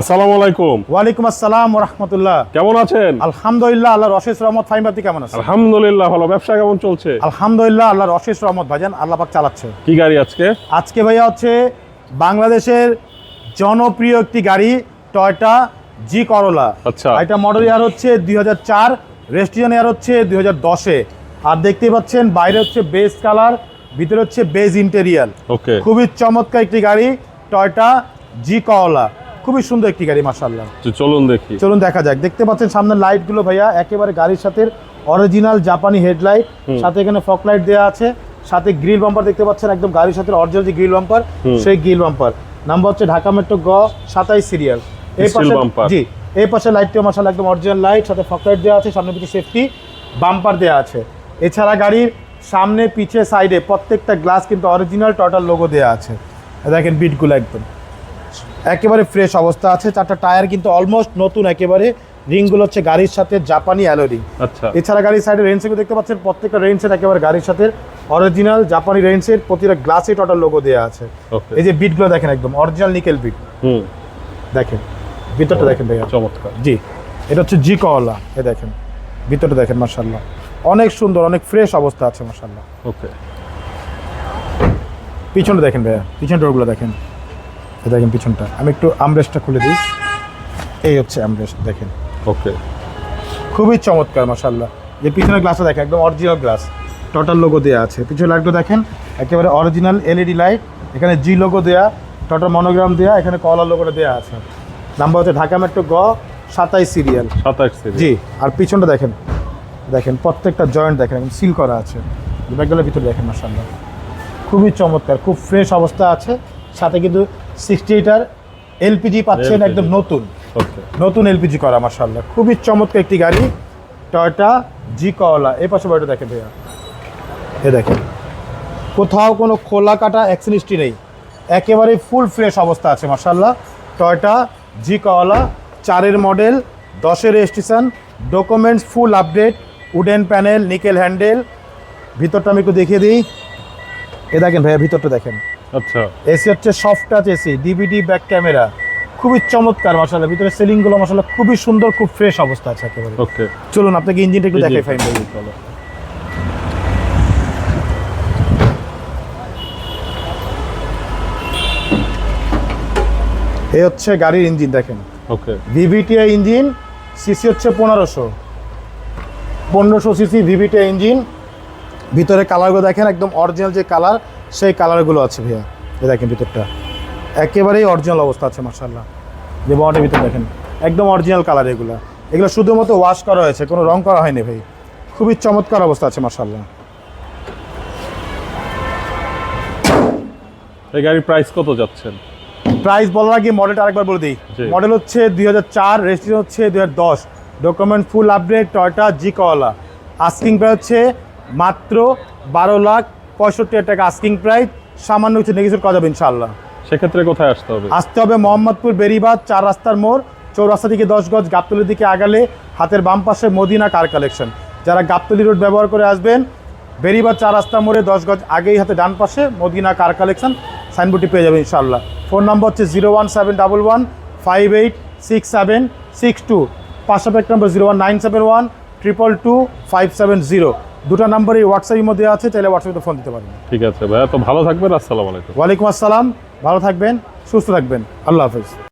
আসসালামু আলাইকুম। ওয়ালাইকুম আসসালাম রহমতুল্লাহ কেমন আছেন? আলহামদুলিল্লাহ আল্লাহর অশেষ রহমত ফাইম আপনি কেমন আছেন? আলহামদুলিল্লাহ ভালো। ব্যবসা কেমন চলছে? আলহামদুলিল্লাহ আল্লাহর অশেষ রহমত ভাইজান আল্লাহ পাক চালাচ্ছে। কি গাড়ি আজকে? আজকে ভাইয়া হচ্ছে বাংলাদেশের জনপ্রিয় একটি গাড়ি টয়টা জি করোলা। আচ্ছা। এটা মডেল ইয়ার হচ্ছে দুই হাজার চার রেস্টিজন ইয়ার হচ্ছে দুই হাজার দশে। আর দেখতেই পাচ্ছেন বাইরে হচ্ছে বেস কালার ভিতরে হচ্ছে বেজ ইন্টেরিয়াল ওকে খুবই চমৎকার একটি গাড়ি টয়টা জি করোলা। খুবই সুন্দর একটি গাড়ি মাসাল্লাহ চলুন দেখি। চলুন দেখা যাক। দেখতে পাচ্ছেন সামনের লাইটগুলো ভাইয়া একেবারে গাড়ির সাথে অরিজিনাল জাপানি হেডলাইট। সাথে এখানে ফক লাইট দেওয়া আছে সাথে গ্রিল বাম্পার দেখতে পাচ্ছেন একদম গাড়ির সাথে অরিজিনাল যে গ্রিল বাম্পার সেই গ্রিল বাম্পার নাম্বার হচ্ছে ঢাকা মেট্রো গ সাতাইশ সিরিয়াল এই পাশে জি এই পাশে লাইটটিও মাসাল একদম অরিজিনাল লাইট সাথে ফক লাইট দেওয়া আছে সামনে পিছিয়ে সেফটি বাম্পার দেওয়া আছে। এছাড়া গাড়ির সামনে পিছে সাইডে প্রত্যেকটা গ্লাস কিন্তু অরিজিনাল টটাল লোগো দেওয়া আছে। দেখেন বিটগুলো একদম। একেবারে ফ্রেশ অবস্থা আছে। চারটা টায়ার কিন্তু অলমোস্ট নতুন একেবারে। রিংগুলো হচ্ছে গাড়ির সাথে জাপানি অ্যালো রিং আচ্ছা। এছাড়া গাড়ির সাইডে রেঞ্জগুলো দেখতে পাচ্ছেন প্রত্যেকটা রেঞ্জের একেবারে গাড়ির সাথে অরিজিনাল জাপানি রেঞ্জের প্রতিটা গ্লাসে টোটাল লোগো দেওয়া আছে। এই যে বিটগুলো দেখেন একদম অরিজিনাল নিকেল বিট হুম। দেখেন ভিতরটা দেখেন ভাইয়া। চমৎকার। জি এটা হচ্ছে জি কওয়ালা এ দেখেন ভিতরটা দেখেন মার্শাল্লাহ অনেক সুন্দর অনেক ফ্রেশ অবস্থা আছে মার্শাল্লাহ ওকে পিছনে দেখেন ভাইয়া পিছন ডোরগুলো দেখেন। দেখেন পিছনটা। আমি একটু আমরেস্টটা খুলে দিই। এই হচ্ছে আমরেস্ট দেখেন। ওকে। খুবই চমৎকার মাসাল্লাহ যে পিছনের গ্লাসটা দেখেন একদম অরিজিনাল গ্লাস টোটাল লোগো দেওয়া আছে। পিছনে লাইটটা দেখেন একেবারে অরিজিনাল এলইডি লাইট এখানে জি লোগো দেওয়া টোটাল মনোগ্রাম দেওয়া এখানে কলার লোগোটা দেওয়া আছে। নাম্বার হচ্ছে ঢাকা মেট্রো গ সাতাইশ সিরিয়াল সিরিজ জি আর পিছনটা দেখেন। দেখেন প্রত্যেকটা জয়েন্ট দেখেন একদম সিল করা আছে। ব্যাগগুলোর ভিতরে দেখেন মাসাল্লাহ খুবই চমৎকার খুব ফ্রেশ অবস্থা আছে। সাথে কিন্তু সিক্সটি এইটার এলপিজি পাচ্ছেন একদম নতুন। নতুন এলপিজি করা মার্শাল্লাহ খুবই চমৎকার একটি গাড়ি টয়টা জি কওয়ালা এই পাশে বাড়িটা দেখেন ভাইয়া। এ দেখেন। কোথাও কোনো খোলা কাটা অ্যাক্সিনিস্ট্রি নেই। একেবারে ফুল ফ্রেশ অবস্থা আছে মার্শাল্লাহ টয়টা জি কওয়ালা চারের মডেল দশের registration documents full update wooden panel nickel handle ভিতরটা আমি একটু দেখিয়ে দিই। এ দেখেন ভাইয়া ভিতরটা দেখেন। আচ্ছা। এসি হচ্ছে soft touch AC DVD back camera খুবই চমৎকার মশালা ভিতরে সেলিংগুলো মশালা খুবই সুন্দর খুব ফ্রেশ অবস্থা আছে একেবারে। ওকে। চলুন আপনাকে ইঞ্জিনটা একটু। দেখাই ফাইন ভাই। এই হচ্ছে গাড়ির ইঞ্জিন দেখেন। ওকে। ভিভিটিআই ইঞ্জিন সিসি হচ্ছে পনেরোশো। পনেরোশো সিসি ভিভিটিআই ইঞ্জিন ভিতরে কালারগুলো দেখেন একদম অরিজিনাল যে কালার সেই কালারগুলো আছে ভাইয়া। এই দেখেন ভিতরটা। একেবারেই অরিজিনাল অবস্থা আছে মার্শাল্লাহ যে বডির ভিতর দেখেন একদম অরিজিনাল কালার এগুলো। এগুলো শুধুমাত্র ওয়াশ করা হয়েছে কোনো রং করা হয়নি ভাই। খুবই চমৎকার অবস্থা আছে মার্শাল্লাহ এই গাড়ির প্রাইস কত যাচ্ছেন? প্রাইস বলার আগে মডেলটা আরেকবার বলে দিই। মডেল হচ্ছে দুই হাজার চার রেজিস্ট্রেশন হচ্ছে দুই হাজার দশ। Document full update Toyota G Corolla asking price হচ্ছে মাত্র বারো লাখ পঁয়ষট্টি টাকা আস্কিং প্রাইস সামান্য কিছু নেগেশন করা যাবে ইনশাল্লাহ সেক্ষেত্রে কোথায় আসতে হবে? আসতে হবে মোহাম্মদপুর বেরিবাদ চার রাস্তার মোড় চৌরাস্তা থেকে দশ গজ গাবতলির দিকে আগালে হাতের বাম পাশে মদিনা কার কালেকশন যারা গাবতলি রোড ব্যবহার করে আসবেন বেরিবাদ চার রাস্তা মোড়ে দশ গজ আগেই হাতে ডান পাশে মদিনা কার কালেকশন সাইনবোর্ডটি পেয়ে যাবেন ইনশাল্লাহ ফোন নম্বর হচ্ছে zero one seven double one five eight six seven six two. এক number zero one nine seven one triple two five seven zero. দুটো নাম্বারই হোয়াটসঅ্যাপের মধ্যে আছে তাহলে হোয়াটসঅ্যাপে ফোন দিতে পারেন ঠিক আছে ভাইয়া তো ভালো থাকবেন আসসালামু আলাইকুম। ওয়ালাইকুম আসসালাম ভালো থাকবেন সুস্থ থাকবেন আল্লাহ হাফিজ।